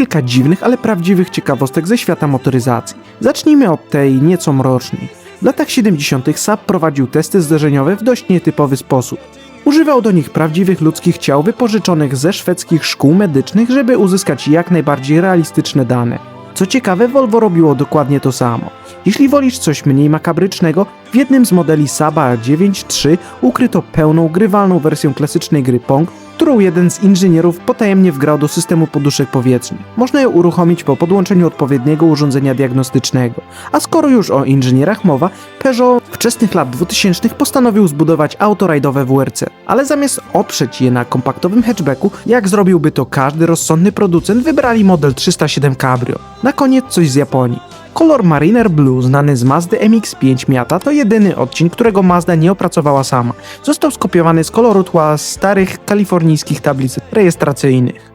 kilka dziwnych, ale prawdziwych ciekawostek ze świata motoryzacji. Zacznijmy od tej nieco mrocznej. W latach 70. Saab prowadził testy zderzeniowe w dość nietypowy sposób. Używał do nich prawdziwych ludzkich ciał wypożyczonych ze szwedzkich szkół medycznych, żeby uzyskać jak najbardziej realistyczne dane. Co ciekawe, Volvo robiło dokładnie to samo. Jeśli wolisz coś mniej makabrycznego, w jednym z modeli Saba 9.3 ukryto pełną, grywalną wersję klasycznej gry Pong, którą jeden z inżynierów potajemnie wgrał do systemu poduszek powietrznych. Można ją uruchomić po podłączeniu odpowiedniego urządzenia diagnostycznego. A skoro już o inżynierach mowa, Peugeot wczesnych lat 2000 postanowił zbudować autorajdowe WRC, ale zamiast oprzeć je na kompaktowym hatchbacku, jak zrobiłby to każdy rozsądny producent, wybrali model 307 Cabrio. Na koniec coś z Japonii. Kolor Mariner Blue, znany z Mazdy MX-5 Miata, to jedyny odcień, którego Mazda nie opracowała sama. Został skopiowany z koloru tła starych kalifornijskich tablic rejestracyjnych.